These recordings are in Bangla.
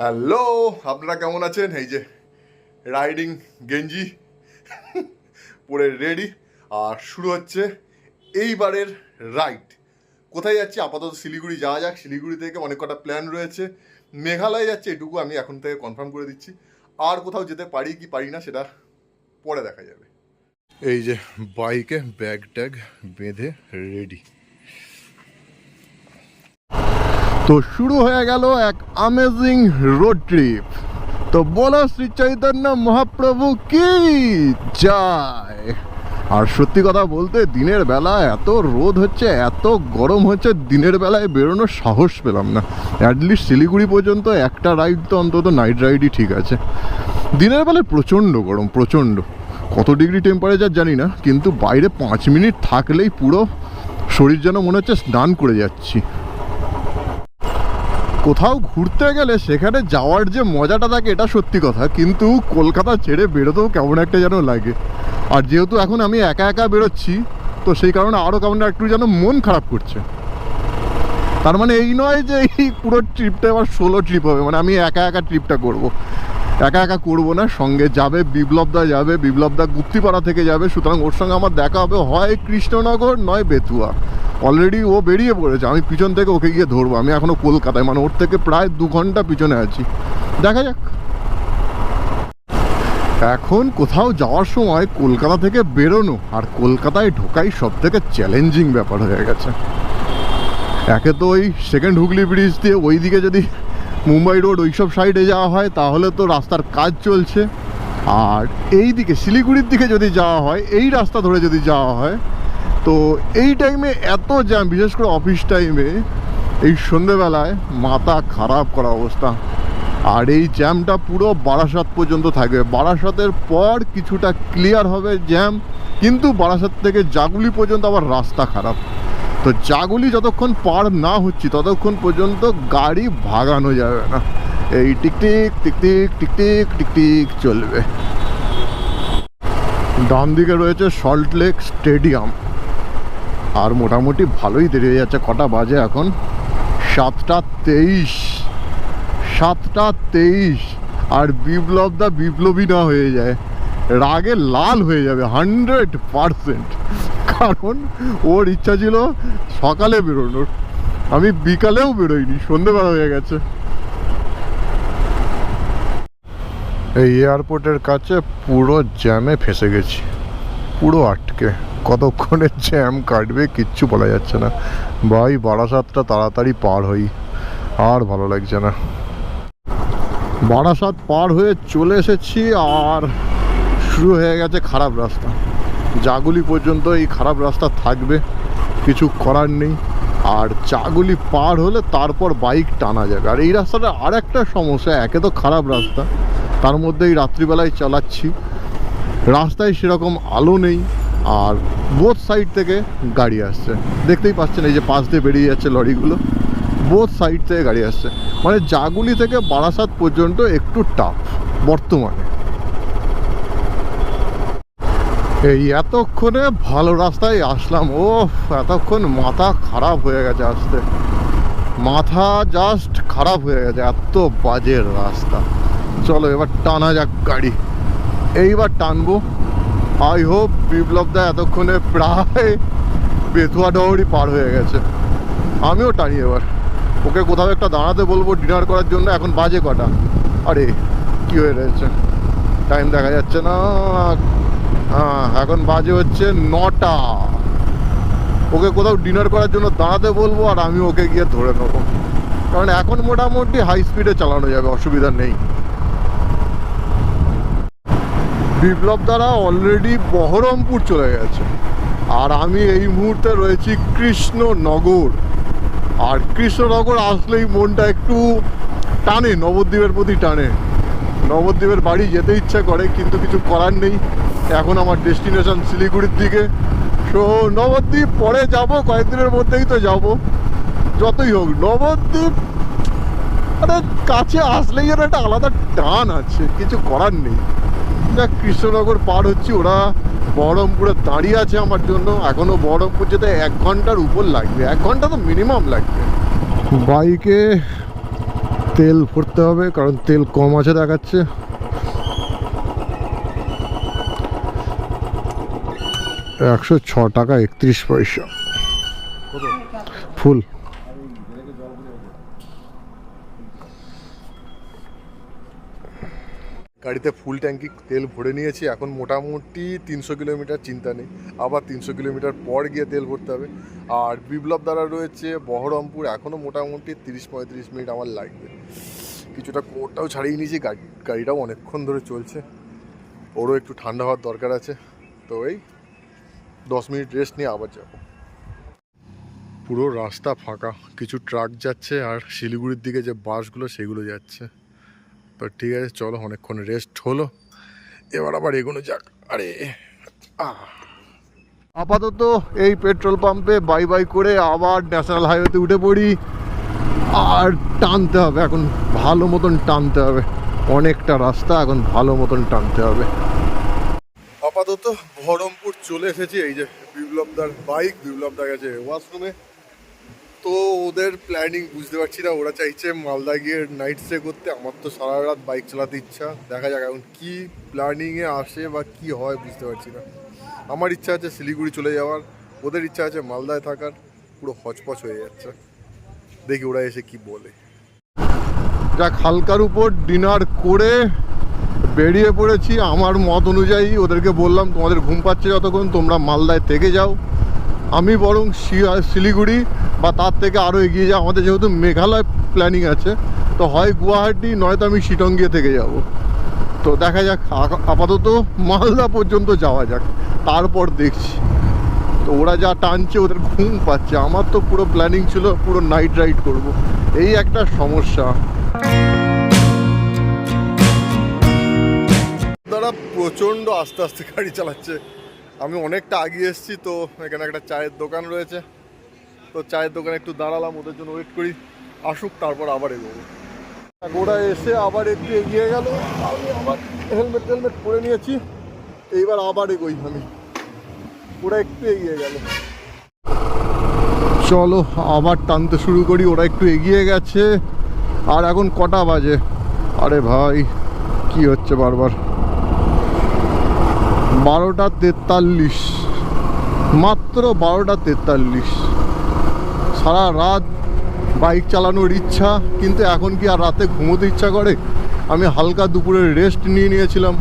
হ্যালো, আপনারা কেমন আছেন? এই যে রাইডিং গেঞ্জি পরে রেডি আর শুরু হচ্ছে এইবারের রাইড কোথায় যাচ্ছি? আপাতত শিলিগুড়ি যাওয়া যাক। শিলিগুড়ি থেকে অনেক কটা প্ল্যান রয়েছে। মেঘালয় যাচ্ছে, এটুকু আমি এখন থেকে কনফার্ম করে দিচ্ছি। আর কোথাও যেতে পারি কি পারি না, সেটা পরে দেখা যাবে। এই যে বাইকে ব্যাগ ট্যাগ বেঁধে রেডি তো শুরু হয়ে গেল এক আমেজিং রোড ট্রিপ তো বলো শ্রী চৈতন্য মহাপ্রভু কি যায় আর সত্যি কথা বলতে দিনের বেলা এত রোদ হচ্ছে, এত গরম হচ্ছে, দিনের বেলায় বেরোনোর সাহস পেলাম না। অ্যাটলিস্ট শিলিগুড়ি পর্যন্ত একটা রাইড তো অন্তত নাইট রাইডই ঠিক আছে। দিনের বেলায় প্রচণ্ড গরম, প্রচণ্ড। কত ডিগ্রি টেম্পারেচার জানি না, কিন্তু বাইরে পাঁচ মিনিট থাকলেই পুরো শরীর যেন মনে হচ্ছে স্নান করে যাচ্ছি। কোথাও ঘুরতে গেলে সেখানে যাওয়ার যে মজাটা থাকে, এটা সত্যি কথা। কিন্তু কলকাতা ছেড়ে বেরোতেও কেমন একটা যেন লাগে। আর যেহেতু এখন আমি একা একা বেরোচ্ছি, তো সেই কারণে আরও কেমন একটু যেন মন খারাপ করছে। তার মানে এই নয় যে এই পুরো ট্রিপটা এবার ষোলো ট্রিপ হবে মানে আমি একা একা ট্রিপটা করব। একা একা করব না, সঙ্গে যাবে বিপ্লবদা যাবে বিপ্লবদা গুপ্তিপাড়া থেকে যাবে। সুতরাং ওর সঙ্গে আমার দেখা হবে হয় কৃষ্ণনগর, নয় বেতুয়া। অলরেডি ও বেরিয়ে পড়েছে। আমি পিছন থেকে ওকে গিয়ে ধরবো। আমি এখনও কলকাতায় মানে ওর থেকে প্রায় দু ঘণ্টা পিছনে আছি। দেখা যাক। এখন কোথাও যাওয়ার সময় কলকাতা থেকে বেরোনো আর কলকাতায় ঢোকাই সব থেকে চ্যালেঞ্জিং ব্যাপার হয়ে গেছে। একে তো ওই সেকেন্ড হুগলি ব্রিজ দিয়ে ওই দিকে যদি মুম্বাই রোড ওইসব সাইডে যাওয়া হয়, তাহলে তো রাস্তার কাজ চলছে। আর এই দিকে শিলিগুড়ির দিকে যদি যাওয়া হয়, এই রাস্তা ধরে যদি যাওয়া হয় তো এই টাইমে এত জ্যাম বিশেষ করে অফিস টাইমে এই সন্ধেবেলায় মাথা খারাপ করা অবস্থা। আর এই জ্যামটা পুরো বারাসাত পর্যন্ত থাকবে। বারাসাতের পর কিছুটা ক্লিয়ার হবে জ্যাম কিন্তু বারাসাত থেকে জাগুলি পর্যন্ত আবার রাস্তা খারাপ। তো জাগুলি যতক্ষণ পার না হচ্ছে, ততক্ষণ পর্যন্ত গাড়ি ভাগানো যাবে না। এই টিকটিক টিকটিক টিকটিক টিকটিক চলবে। ডান দিকে রয়েছে সল্টলেক স্টেডিয়াম। আর মোটামুটি ভালোই দেরি হয়ে যাচ্ছে। কটা বাজে এখন? সাতটা তেইশ। সাতটা তেইশ। আর বিপ্লব দা বিপ্লবী না হয়ে যায়। রাগে লাল হয়ে যাবে, হান্ড্রেড পারসেন্ট। কারণ ওর ইচ্ছা ছিল সকালে বেরোনোর। আমি বিকালেও বেরোইনি, সন্ধেবেলা হয়ে গেছে। এই এয়ারপোর্টের কাছে পুরো জ্যামে ফেসে গেছি। পুরো আটকে। কতক্ষণে জ্যাম কাটবে কিচ্ছু বলা যাচ্ছে না। ভাই, বারাসাতটা তাড়াতাড়ি পার হই। আর ভালো লাগছে না। বারাসাত পার হয়ে চলে এসেছি আর শুরু হয়ে গেছে খারাপ রাস্তা। জাগুলি পর্যন্ত এই খারাপ রাস্তা থাকবে। কিছু করার নেই। আর চাগুলি পার হলে তারপর বাইক টানা যাবে। আর এই রাস্তাটা আর একটা সমস্যা, একে তো খারাপ রাস্তা। তার মধ্যে এই রাত্রিবেলায় চালাচ্ছি। রাস্তায় সেরকম আলো নেই আর বোথ সাইড থেকে গাড়ি আসছে। দেখতেই পাচ্ছেন এই যে পাশ দিয়ে বেরিয়ে যাচ্ছে লরিগুলো। বোথ সাইড থেকে গাড়ি আসছে। মানে জাগুলি থেকে বারাসাত পর্যন্ত একটু টাফ বর্তমানে। এই এতক্ষণে ভালো রাস্তায় আসলাম। ও এতক্ষণ মাথা খারাপ হয়ে গেছে আসতে। মাথা জাস্ট খারাপ হয়ে গেছে। এত বাজে রাস্তা। চলো এবার টানা যাক গাড়ি। এইবার টানবো। আই হোপ বিপ্লব দা এতক্ষণে প্রায় বেথুয়া ডহরি পার হয়ে গেছে। আমিও টানি এবার। ওকে কোথাও একটা দাঁড়াতে বলব ডিনার করার জন্য, এখন বাজে কটা। আরে, কি হয়ে রয়েছে? টাইম দেখা যাচ্ছে না। হ্যাঁ এখন বাজে হচ্ছে নটা। ওকে কোথাও ডিনার করার জন্য দাঁড়াতে বলব আর আমি ওকে গিয়ে ধরে নেব। কারণ এখন মোটামুটি হাই স্পিডে চালানো যাবে, অসুবিধা নেই। বিপ্লব দ্বারা অলরেডি বহরমপুর চলে গেছে। আর আমি এই মুহূর্তে রয়েছি কৃষ্ণনগর। আর কৃষ্ণনগর আসলেই মনটা একটু টানে, নবদ্বীপের প্রতি টানে। নবদ্বীপের বাড়ি যেতে ইচ্ছা করে, কিন্তু কিছু করার নেই। এখন আমার ডেস্টিনেশন শিলিগুড়ির দিকে। তো নবদ্বীপ পরে যাব, কয়েকদিনের মধ্যেই তো যাব। যতই হোক, নবদ্বীপ কাছে আসলেই যেন একটা আলাদা টান আছে, কিছু করার নেই। দেখ কৃষ্ণনগর পার হচ্ছি ওরা বহরমপুরে দাঁড়িয়ে আছে আমার জন্য। এখনও বহরমপুর যেতে এক ঘণ্টার উপর লাগবে। এক ঘণ্টা তো মিনিমাম লাগবে। বাইকে তেল ভরতে হবে কারণ তেল কম আছে দেখাচ্ছে। একশো ছ টাকা একত্রিশ পয়সা। ফুল। গাড়িতে ফুল ট্যাঙ্কি তেল ভরে নিয়েছি। এখন মোটামুটি তিনশো কিলোমিটার চিন্তা নেই। আবার তিনশো কিলোমিটার পর গিয়ে তেল ভরতে হবে। আর বিপ্লব দ্বারা রয়েছে বহরমপুর। এখনও মোটামুটি তিরিশ পঁয়ত্রিশ মিনিট আমার লাগবে। কিছুটা কোটটাও ছাড়িয়ে নিয়েছি। গাড়ি গাড়িটাও অনেকক্ষণ ধরে চলছে। ওরও একটু ঠান্ডা হওয়ার দরকার আছে। তো এই দশ মিনিট রেস্ট নিয়ে আবার যাব। পুরো রাস্তা ফাঁকা। কিছু ট্রাক যাচ্ছে আর শিলিগুড়ির দিকে যে বাসগুলো, সেগুলো যাচ্ছে। তো ঠিক আছে চলো অনেকক্ষণ রেস্ট হলো। এবার আবার এগোনো যাক। আরে আপাতত এই পেট্রোল পাম্পে বাই বাই করে আবার ন্যাশনাল হাইওয়েতে উঠে পড়ি। আর টানতে হবে এখন ভালো মতন টানতে হবে। অনেকটা রাস্তা এখন ভালো মতন টানতে হবে। আপাতত বহরমপুর চলে এসেছি এই যে বিপ্লবদার বাইক বিপ্লবদা গেছে ওয়াশরুমে তো ওদের প্ল্যানিং বুঝতে পারছি না। ওরা চাইছে মালদা গিয়ে নাইট স্টে করতে। আমার তো সারা রাত বাইক চালাতে ইচ্ছা। দেখা যাক এখন কী প্ল্যানিংয়ে আসে বা কি হয়, বুঝতে পারছি না। আমার ইচ্ছা আছে শিলিগুড়ি চলে যাওয়ার। ওদের ইচ্ছা আছে মালদায় থাকার। পুরো হচপচ হয়ে যাচ্ছে। দেখি ওরা এসে কি বলে। যাক, হালকার উপর ডিনার করে বেরিয়ে পড়েছি। আমার মত অনুযায়ী ওদেরকে বললাম, তোমাদের ঘুম পাচ্ছে যতক্ষণ, তোমরা মালদায় থেকে যাও। আমি বরং শিলিগুড়ি বা তার থেকে আরও এগিয়ে যাওয়া আমাদের যেহেতু মেঘালয় প্ল্যানিং আছে, তো হয় গুয়াহাটি, নয়তো আমি শিটং গিয়ে থেকে যাব। তো দেখা যাক আপাতত মালদা পর্যন্ত যাওয়া যাক। তারপর দেখছি। তো ওরা যা টানছে, ওদের ঘুম পাচ্ছে। আমার তো পুরো প্ল্যানিং ছিল পুরো নাইট রাইড করব। এই একটা সমস্যা। দাদা প্রচণ্ড আস্তে আস্তে গাড়ি চালাচ্ছে। আমি অনেকটা আগিয়ে এসেছি, তো এখানে একটা চায়ের দোকান রয়েছে। তো চায়ের দোকানে একটু দাঁড়ালাম, ওদের জন্য ওয়েট করি, আসুক, তারপর আবার এগোবো। ওরা এসে আবার একটু এগিয়ে গেল, আমি আবার হেলমেট টেলমেট পরে নিয়েছি, এইবার আবার এগোই আমি। ওরা একটু এগিয়ে গেল। চলো, আবার টানতে শুরু করি, ওরা একটু এগিয়ে গেছে, আর এখন কটা বাজে? আরে ভাই, কি হচ্ছে বারবার? বারোটা তেতাল্লিশ। মাত্র বারোটা তেতাল্লিশ। সারা রাত বাইক চালানোর ইচ্ছা, কিন্তু এখন কি আর রাতে ঘুমোতে ইচ্ছা করে? আমি হালকা দুপুরে রেস্ট নিয়ে নিয়েছিলাম।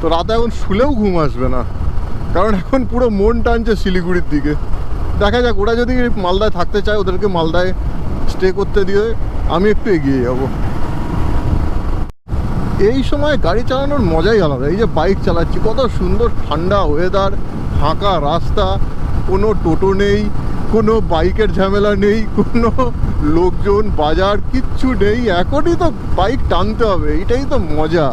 তো রাতে এখন শুলেও ঘুম আসবে না, কারণ এখন পুরো মন টানছে শিলিগুড়ির দিকে। দেখা যাক, ওরা যদি মালদায় থাকতে চায়, ওদেরকে মালদায় স্টে করতে দিয়ে আমি একটু এগিয়ে যাব। এই সময় গাড়ি চালানোর মজাই আলাদা, এই যে বাইক চালাচ্ছি, কত সুন্দর ঠান্ডা ওয়েদার ফাঁকা রাস্তা, কোনো টোটো নেই কোনো বাইকের ঝামেলা নেই, কোনো লোকজন, বাজার কিচ্ছু নেই, এখনই তো বাইক টানতে হবে, এটাই তো মজা।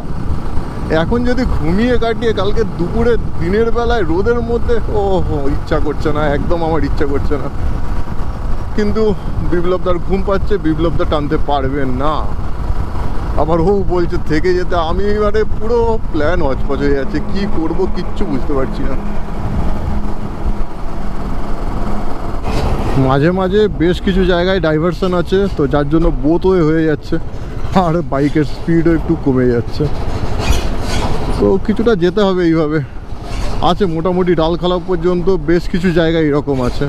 এখন যদি ঘুমিয়ে কাটিয়ে কালকে দুপুরে দিনের বেলায় রোদের মধ্যে ও ইচ্ছা করছে না, একদম আমার ইচ্ছা করছে না। কিন্তু বিপ্লবদার ঘুম পাচ্ছে, বিপ্লবদা টানতে পারবেন না। আবার ও বলছে, থেকে যেতে। আমি মানে পুরো প্ল্যান হচপচ হয়ে যাচ্ছে, কী করব কিচ্ছু বুঝতে পারছি না। মাঝে মাঝে বেশ কিছু জায়গায় ডাইভারশন আছে, তো যার জন্য বোতওয়ে হয়ে হয়ে যাচ্ছে। আর বাইকের স্পিডও একটু কমে যাচ্ছে। তো কিছুটা যেতে হবে এইভাবে। আছে মোটামুটি ডালখালা পর্যন্ত বেশ কিছু জায়গায় এরকম আছে।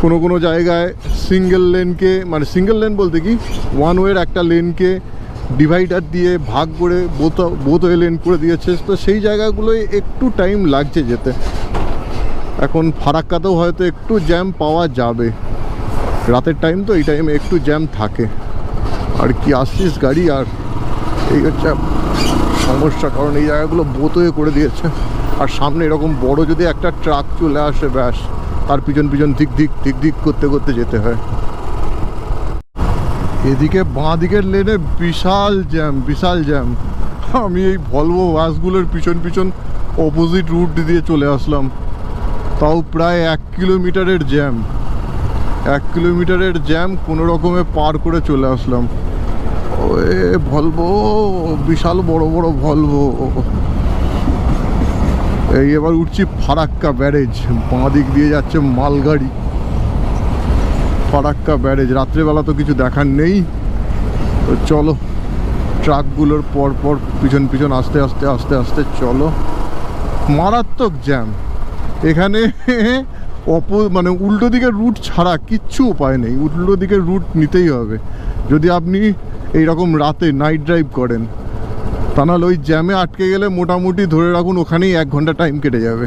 কোনো কোনো জায়গায় সিঙ্গেল লেনকে মানে সিঙ্গেল লেন বলতে কি ওয়ান ওয়ের একটা লেনকে ডিভাইডার দিয়ে ভাগ করে বোত বোত হয়ে লেন করে দিয়েছে। তো সেই জায়গাগুলোয় একটু টাইম লাগছে যেতে। এখন ফারাক্কাতেও হয়তো একটু জ্যাম পাওয়া যাবে। রাতের টাইম তো, এই টাইমে একটু জ্যাম থাকে। আর কি আসছিস গাড়ি আর এই হচ্ছে সমস্যা, কারণ এই জায়গাগুলো বোতয়ে করে দিয়েছে। আর সামনে এরকম বড় যদি একটা ট্রাক চলে আসে, ব্যাস, তার পিছন পিছন দিক দিক দিক দিক করতে করতে যেতে হয়। এদিকে বাঁ দিকের লেনে বিশাল জ্যাম বিশাল জ্যাম। আমি এই ভলভো বাসগুলোর পিছন পিছন অপোজিট রুট দিয়ে চলে আসলাম। তাও প্রায় এক কিলোমিটারের জ্যাম। এক কিলোমিটারের জ্যাম কোনো রকমে পার করে চলে আসলাম। ওয়ে, ভলভো, বিশাল বড় বড় ভলভো। এই এবার উঠছি ফারাক্কা ব্যারেজ, বাঁ দিক দিয়ে যাচ্ছে মালগাড়ি। ফারাক্কা ব্যারেজ, রাত্রেবেলা তো কিছু দেখার নেই। তো চলো, ট্রাকগুলোর পর পর পিছন পিছন আস্তে আস্তে আস্তে আস্তে চলো। মারাত্মক জ্যাম। এখানে অপ মানে উল্টো দিকের রুট ছাড়া কিচ্ছু উপায় নেই। উল্টো দিকের রুট নিতেই হবে। যদি আপনি এই রকম রাতে নাইট ড্রাইভ করেন তা নাহলে ওই জ্যামে আটকে গেলে মোটামুটি ধরে রাখুন ওখানেই এক ঘণ্টা টাইম কেটে যাবে।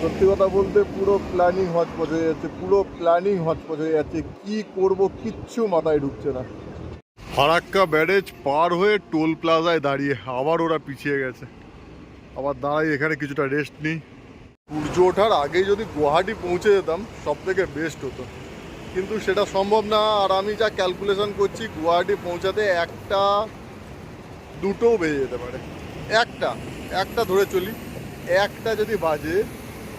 সত্যি কথা বলতে পুরো প্ল্যানিং হজপজ হয়ে যাচ্ছে পুরো প্ল্যানিং হজপজ হয়ে যাচ্ছে। কি করব কিচ্ছু মাথায় ঢুকছে না। ফারাক্কা ব্যারেজ পার হয়ে টোল প্লাজায় দাঁড়িয়ে আবার ওরা পিছিয়ে গেছে। আবার দাঁড়াই, এখানে কিছুটা রেস্ট নিই। সূর্য ওঠার আগেই যদি গুয়াহাটি পৌঁছে যেতাম সব থেকে বেস্ট হতো। কিন্তু সেটা সম্ভব না, আর আমি যা ক্যালকুলেশন করছি, গুয়াহাটি পৌঁছাতে একটা, দুটোও বেজে যেতে পারে। একটা একটা ধরে চলি। একটা যদি বাজে,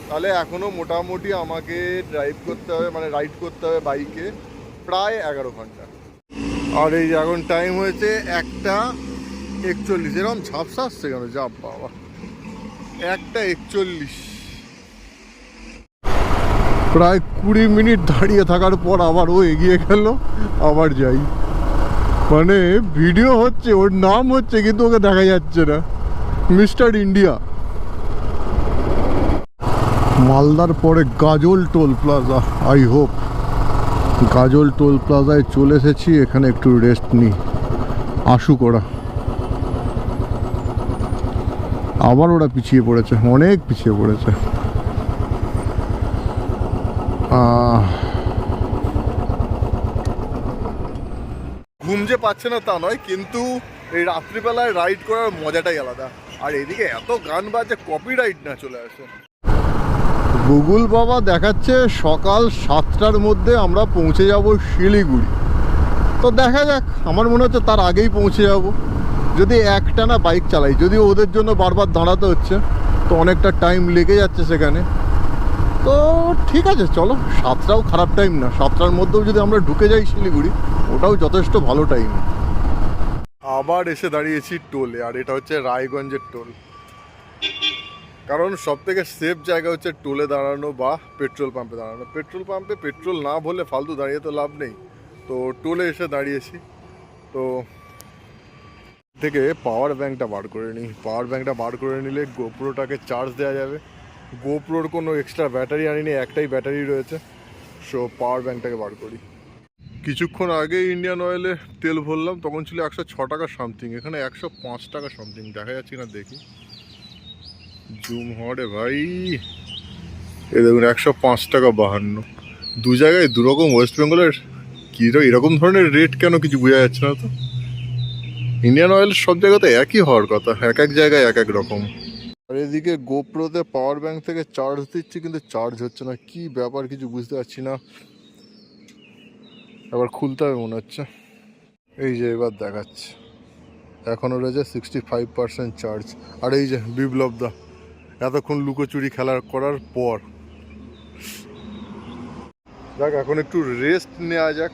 তাহলে এখনও মোটামুটি আমাকে ড্রাইভ করতে হবে মানে রাইড করতে হবে বাইকে প্রায় এগারো ঘণ্টা। আর এই এখন টাইম হয়েছে একটা একচল্লিশ। এরকম ঝাপসা আসছে কেন? যা বাবা। একটা একচল্লিশ। প্রায় কুড়ি মিনিট দাঁড়িয়ে থাকার পর আবার ও এগিয়ে গেল, আবার যাই। মানে ভিডিও হচ্ছে, ওর নাম হচ্ছে, কিন্তু ওকে দেখা যাচ্ছে না। Mister India. মালদার পরে Gajol toll plaza, I hope. Gajol toll প্লাজায় চলে এসেছি, এখানে একটু রেস্ট নিই। আসুক ওরা আবার ওরা পিছিয়ে পড়েছে অনেক পিছিয়ে পড়েছে। ঘুম যে পাচ্ছে না তা নয় কিন্তু এই রাত্রিবেলায় রাইড করার মজাটাই আলাদা। আর এদিকে এত গান বাজে কপি রাইড না চলে আসে। গুগল বাবা দেখাচ্ছে সকাল সাতটার মধ্যে আমরা পৌঁছে যাব শিলিগুড়ি। তো দেখা যাক আমার মনে হচ্ছে তার আগেই পৌঁছে যাব। যদি একটানা বাইক চালাই যদি ওদের জন্য বারবার দাঁড়াতে হচ্ছে, তো অনেকটা টাইম লেগে যাচ্ছে সেখানে। তো ঠিক আছে, চলো, সাতটাও খারাপ টাইম না। সাতটার মধ্যেও যদি আমরা ঢুকে যাই শিলিগুড়ি, ওটাও যথেষ্ট ভালো টাইম আবার এসে দাঁড়িয়েছি টোলে, আর এটা হচ্ছে রায়গঞ্জের টোল। কারণ সব থেকে সেফ জায়গা হচ্ছে টোলে দাঁড়ানো বা পেট্রোল পাম্পে দাঁড়ানো। পেট্রোল পাম্পে পেট্রোল না ভরলে ফালতু দাঁড়িয়ে তো লাভ নেই। তো টোলে এসে দাঁড়িয়েছি। তো থেকে পাওয়ার ব্যাঙ্কটা বার করে নিই পাওয়ার ব্যাঙ্কটা বার করে নিলে গোপ্রোটাকে চার্জ দেওয়া যাবে। গোপ্রোর কোনো এক্সট্রা ব্যাটারি আনিনি, একটাই ব্যাটারি রয়েছে। সো পাওয়ার ব্যাঙ্কটাকে বার করি। কিছুক্ষণ আগে ইন্ডিয়ান অয়েলে তেল ভরলাম, তখন ছিল একশো ছ টাকা সামথিং এখানে একশো পাঁচ টাকা সামথিং দেখা যাচ্ছে না দেখি। জুম হরে ভাই এ দেখুন একশো পাঁচ টাকা বাহান্ন। দু জায়গায় দুরকম ওয়েস্ট বেঙ্গলের কী এরকম ধরনের রেট কেন কিছু বোঝা যাচ্ছে না তো? ইন্ডিয়ান অয়েল সব জায়গাতে একই হওয়ার কথা, এক এক জায়গায় এক এক রকম। আর এদিকে গোপ্রোতে পাওয়ার ব্যাংক থেকে চার্জ দিচ্ছি, কিন্তু চার্জ হচ্ছে না। কি ব্যাপার কিছু বুঝতে পারছি না। আবার খুলতে হবে মনে হচ্ছে। এই যে এবার দেখাচ্ছে। এখনও রয়েছে সিক্সটি ফাইভ পার্সেন্ট চার্জ আর এই যে বিপ্লব দা, এতক্ষণ লুকোচুরি খেলা করার পর। যাক, এখন একটু রেস্ট নেওয়া যাক।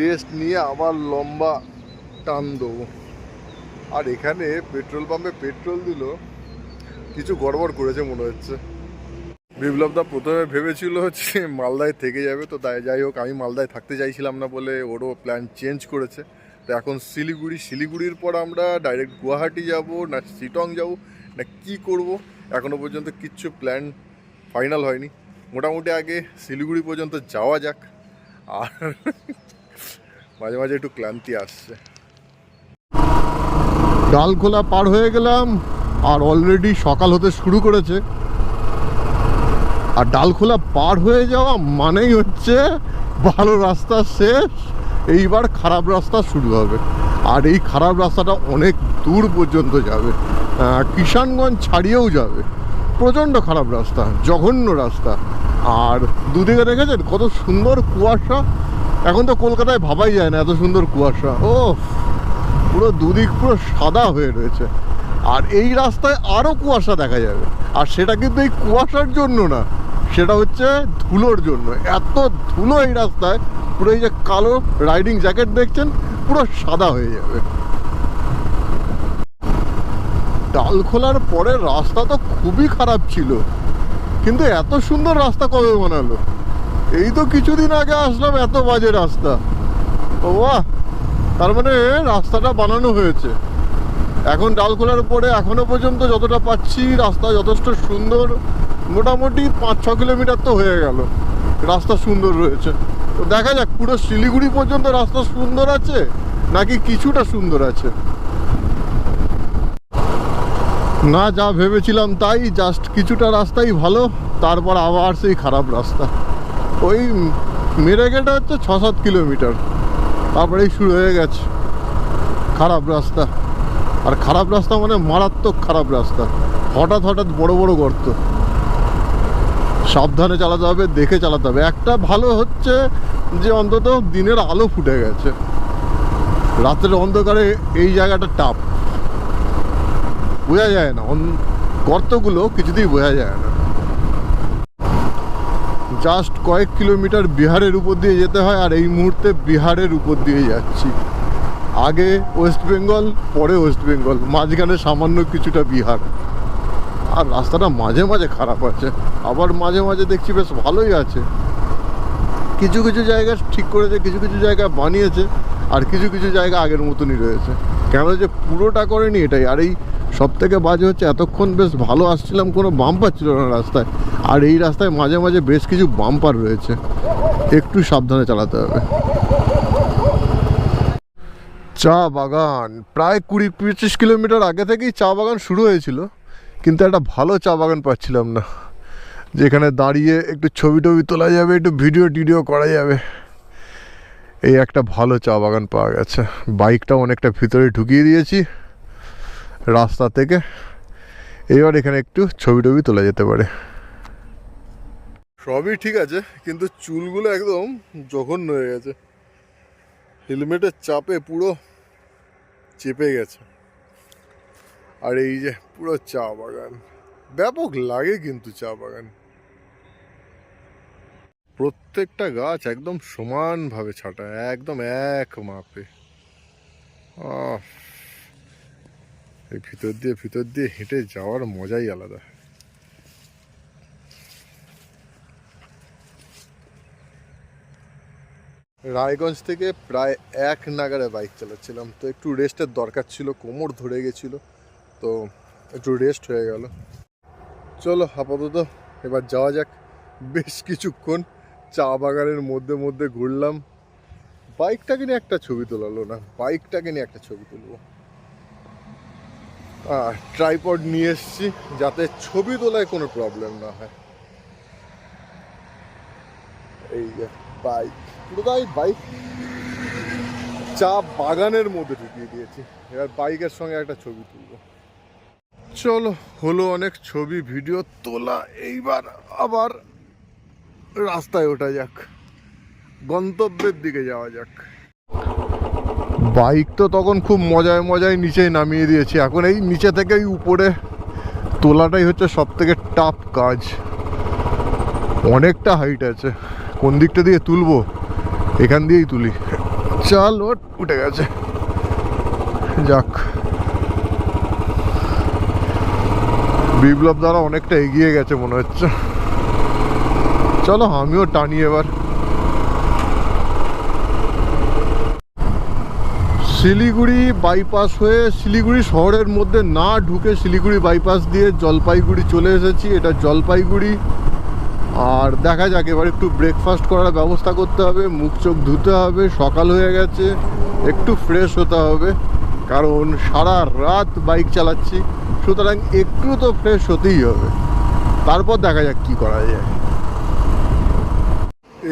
রেস্ট নিয়ে আবার লম্বা টান দেবো। আর এখানে পেট্রোল পাম্পে পেট্রোল দিল, কিছু গড়বড় করেছে মনে হচ্ছে। বিপ্লবদা প্রথমে ভেবেছিল হচ্ছে মালদায় থেকে যাবে, তো তাই যাই হোক, আমি মালদায় থাকতে চাইছিলাম না বলে ওরও প্ল্যান চেঞ্জ করেছে। তো এখন শিলিগুড়ি, শিলিগুড়ির পর আমরা ডাইরেক্ট গুয়াহাটি যাব, না শিটং যাব, না কি করব? এখনও পর্যন্ত কিচ্ছু প্ল্যান ফাইনাল হয়নি। মোটামুটি আগে শিলিগুড়ি পর্যন্ত যাওয়া যাক। আর মাঝে মাঝে একটু ক্লান্তি আসছে। ডালখোলা পার হয়ে গেলাম আর অলরেডি সকাল হতে শুরু করেছে। আর ডালখোলা পার হয়ে যাওয়া মানেই হচ্ছে ভালো রাস্তা শেষ, এইবার খারাপ রাস্তা শুরু হবে। আর এই খারাপ রাস্তাটা অনেক দূর পর্যন্ত যাবে। কিষানগঞ্জ ছাড়িয়েও যাবে। প্রচণ্ড খারাপ রাস্তা, জঘন্য রাস্তা। আর দুদিকে দেখেছেন কত সুন্দর কুয়াশা? এখন তো কলকাতায় ভাবাই যায় না এত সুন্দর কুয়াশা। ও পুরো দুদিক পুরো সাদা হয়ে রয়েছে। আর এই রাস্তায় আরও কুয়াশা দেখা যাবে। আর সেটা কিন্তু এই কুয়াশার জন্য না, সেটা হচ্ছে ধুলোর জন্য। এত ধুলো এই রাস্তায়, পুরো এই যে কালো রাইডিং জ্যাকেট দেখছেন, পুরো সাদা হয়ে যাবে। ডাল খোলার পরে রাস্তা তো খুবই খারাপ ছিল। কিন্তু এত সুন্দর রাস্তা কবে বানালো? এই তো কিছুদিন আগে আসলাম এত বাজে রাস্তা। ও বাহ তার মানে রাস্তাটা বানানো হয়েছে। এখন ডালখোলার উপরে এখনও পর্যন্ত যতটা পাচ্ছি রাস্তা যথেষ্ট সুন্দর। মোটামুটি পাঁচ, ছ কিলোমিটার তো হয়ে গেল। রাস্তা সুন্দর রয়েছে। তো দেখা যাক, পুরো শিলিগুড়ি পর্যন্ত রাস্তা সুন্দর আছে নাকি কিছুটা সুন্দর আছে? না, যা ভেবেছিলাম তাই জাস্ট কিছুটা রাস্তাই ভালো, তারপর আবার সেই খারাপ রাস্তা। ওই মেরে গেটা হচ্ছে ছ, সাত কিলোমিটার। তারপরেই শুরু হয়ে গেছে। খারাপ রাস্তা। আর খারাপ রাস্তা মানে মারাত্মক খারাপ রাস্তা। হঠাৎ হঠাৎ বড় বড় গর্ত। সাবধানে চালাতে হবে, দেখে চালাতে হবে। একটা ভালো হচ্ছে যে অন্তত দিনের আলো ফুটে গেছে। রাতের অন্ধকারে এই জায়গাটা টাপ বোঝা যায় না। গর্তগুলো কিছুতেই বোঝা যায় না। জাস্ট কয়েক কিলোমিটার বিহারের উপর দিয়ে যেতে হয় আর এই মুহূর্তে বিহারের উপর দিয়ে যাচ্ছি। আগে ওয়েস্ট বেঙ্গল পরে ওয়েস্ট বেঙ্গল মাঝখানে সামান্য কিছুটা বিহার। আর রাস্তাটা মাঝে মাঝে খারাপ আছে। আবার মাঝে মাঝে দেখছি বেশ ভালোই আছে। কিছু কিছু জায়গা ঠিক করেছে, কিছু কিছু জায়গা বানিয়েছে, আর কিছু কিছু জায়গা আগের মতনই রয়েছে। কেন যে পুরোটা করেনি এটাই। আর এই সব থেকে বাজে হচ্ছে, এতক্ষণ বেশ ভালো আসছিলাম, কোনো বাম্পার ছিল না রাস্তায়। আর এই রাস্তায় মাঝে মাঝে বেশ কিছু বাম্পার রয়েছে। একটু সাবধানে চালাতে হবে। চা বাগান, প্রায় কুড়ি পঁচিশ কিলোমিটার আগে থেকেই চা বাগান শুরু হয়েছিল, কিন্তু একটা ভালো চা বাগান পাচ্ছিলাম না। যেখানে দাঁড়িয়ে একটু ছবি টবি তোলা যাবে, একটু ভিডিও টিডিও করা যাবে। এই একটা ভালো চা বাগান পাওয়া গেছে। বাইকটা অনেকটা ভিতরে ঢুকিয়ে দিয়েছি রাস্তা থেকে। এবার এখানে একটু ছবি টবি তোলা যেতে পারে। সবই ঠিক আছে, কিন্তু চুলগুলো একদম জঘন্য হয়ে গেছে। হেলমেটের চাপে পুরো চেপে গেছে। আর এই যে পুরো চা বাগান, ব্যাপক লাগে কিন্তু চা বাগান। প্রত্যেকটা গাছ একদম সমানভাবে ছাটা, একদম এক মাপে। এই ভিতর দিয়ে ভিতর দিয়ে হেঁটে যাওয়ার মজাই আলাদা। রায়গঞ্জ থেকে প্রায় এক নাগারে বাইক চালাচ্ছিলাম। তো একটু রেস্টের দরকার ছিল, কোমর ধরে গেছিল, তো একটু রেস্ট হয়ে গেল। চলো, আপাতত এবার যাওয়া যাক। বেশ কিছুক্ষণ চা বাগানের মধ্যে মধ্যে ঘুরলাম। বাইকটাকে নিয়ে একটা ছবি তোলালো না বাইকটাকে নিয়ে একটা ছবি তুলবো। ট্রাইপড নিয়ে এসছি, যাতে ছবি তোলায় কোনো প্রবলেম না হয়। এই যে বাইক পুরোটাই বাইক চা বাগানের মধ্যে ঢুকিয়ে দিয়েছি। এবার বাইকের সঙ্গে একটা ছবি তুলবো। চলো, হলো অনেক ছবি ভিডিও তোলা, এইবার আবার রাস্তায় ওঠা যাক। গন্তব্যের দিকে যাওয়া যাক। বাইক তো তখন খুব মজায় মজায় নিচে নামিয়ে দিয়েছি। এখন এই নিচে থেকে উপরে তোলাটাই হচ্ছে সব থেকে টাফ কাজ। অনেকটা হাইট আছে। কোন দিকটা দিয়ে তুলবো? এখান দিয়েই তুলি। চাল ওট উঠে গেছে। যাক। বিপ্লব দ্বারা অনেকটা এগিয়ে গেছে মনে হচ্ছে। চলো, আমিও টানি এবার। শিলিগুড়ি বাইপাস হয়ে শিলিগুড়ি শহরের মধ্যে না ঢুকে শিলিগুড়ি বাইপাস দিয়ে জলপাইগুড়ি চলে এসেছি। এটা জলপাইগুড়ি। আর দেখা যাক, এবার একটু ব্রেকফাস্ট করার ব্যবস্থা করতে হবে, মুখ চোখ ধুতে হবে, সকাল হয়ে গেছে, একটু ফ্রেশ হতে হবে, কারণ সারা রাত বাইক চালাচ্ছি, সুতরাং একটু তো ফ্রেশ হতেই হবে। তারপর দেখা যাক কি করা যায়।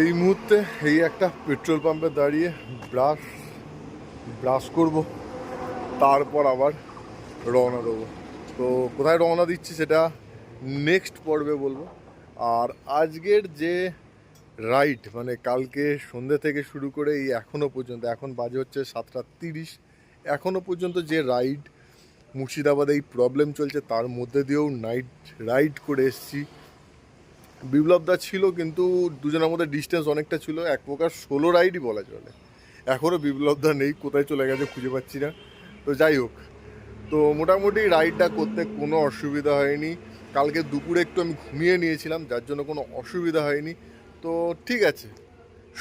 এই মুহূর্তে এই একটা পেট্রোল পাম্পে দাঁড়িয়ে ব্রাশ ব্রাশ করব, তারপর আবার রওনা দেবো। তো কোথায় রওনা দিচ্ছি সেটা নেক্সট পর্বে বলব। আর আজকের যে রাইড মানে কালকে সন্ধ্যে থেকে শুরু করে এই এখনও পর্যন্ত, এখন বাজে হচ্ছে সাতটা তিরিশ এখনও পর্যন্ত যে রাইড মুর্শিদাবাদে এই প্রবলেম চলছে, তার মধ্যে দিয়েও নাইট রাইড করে এসেছি। বিপ্লবদা ছিল কিন্তু দুজনের মধ্যে ডিস্টেন্স অনেকটা ছিল, এক প্রকার ষোলো রাইডই বলা চলে। এখনও বিপ্লবদা নেই, কোথায় চলে গেছে খুঁজে পাচ্ছি না। তো যাই হোক তো মোটামুটি রাইডটা করতে কোনো অসুবিধা হয়নি। কালকে দুপুরে একটু আমি ঘুমিয়ে নিয়েছিলাম, যার জন্য কোনো অসুবিধা হয়নি। তো ঠিক আছে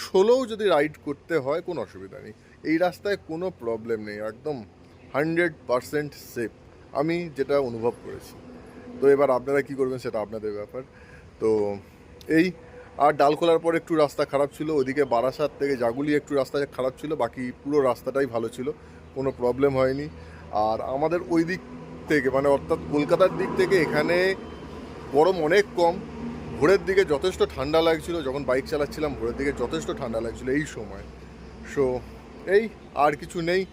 ষোলোও যদি রাইড করতে হয় কোনো অসুবিধা নেই। এই রাস্তায় কোনো প্রবলেম নেই, একদম হান্ড্রেড পারসেন্ট সেফ আমি যেটা অনুভব করেছি। তো এবার আপনারা কি করবেন সেটা আপনাদের ব্যাপার। তো এই, আর ডাল খোলার পর একটু রাস্তা খারাপ ছিল ওদিকে বারাসাত থেকে জাগুলি একটু রাস্তা খারাপ ছিল, বাকি পুরো রাস্তাটাই ভালো ছিল, কোনো প্রবলেম হয়নি। আর আমাদের ওই দিক থেকে মানে অর্থাৎ কলকাতার দিক থেকে এখানে গরম অনেক কম। ভোরের দিকে যথেষ্ট ঠান্ডা লাগছিল, যখন বাইক চালাচ্ছিলাম, ভোরের দিকে যথেষ্ট ঠান্ডা লাগছিল এই সময়। সো এই আর কিছু নেই।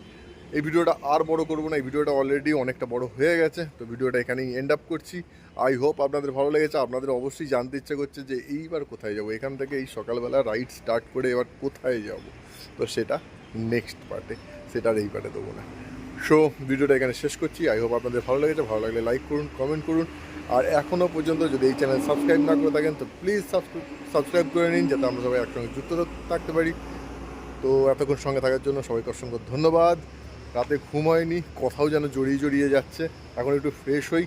এই ভিডিওটা আর বড় করব না, এই ভিডিওটা অলরেডি অনেকটা বড় হয়ে গেছে। তো ভিডিওটা এখানেই এন্ড আপ করছি। আই হোপ আপনাদের ভালো লেগেছে। আপনাদের অবশ্যই জানতে ইচ্ছে করছে যে এইবার কোথায় যাব? এখান থেকে এই সকালবেলা রাইড স্টার্ট করে এবার কোথায় যাব? তো সেটা নেক্সট পার্টে সেটা আর এই পার্টে দেবো না। সো ভিডিওটা এখানে শেষ করছি। আই হোপ আপনাদের ভালো লেগেছে। ভালো লাগলে লাইক করুন কমেন্ট করুন। আর এখনও পর্যন্ত যদি এই চ্যানেল সাবস্ক্রাইব না করে থাকেন, তো প্লিজ সাবস্ক্রাইব করে নিন, যাতে আমরা সবাই একসঙ্গে যুক্ত থাকতে পারি। তো এতক্ষণ সঙ্গে থাকার জন্য সবাইকে অসংখ্য ধন্যবাদ। রাতে ঘুম হয়নি, কথাও যেন জড়িয়ে জড়িয়ে যাচ্ছে। এখন একটু ফ্রেশ হই,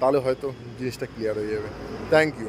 তাহলে হয়তো জিনিসটা ক্লিয়ার হয়ে যাবে। Thank you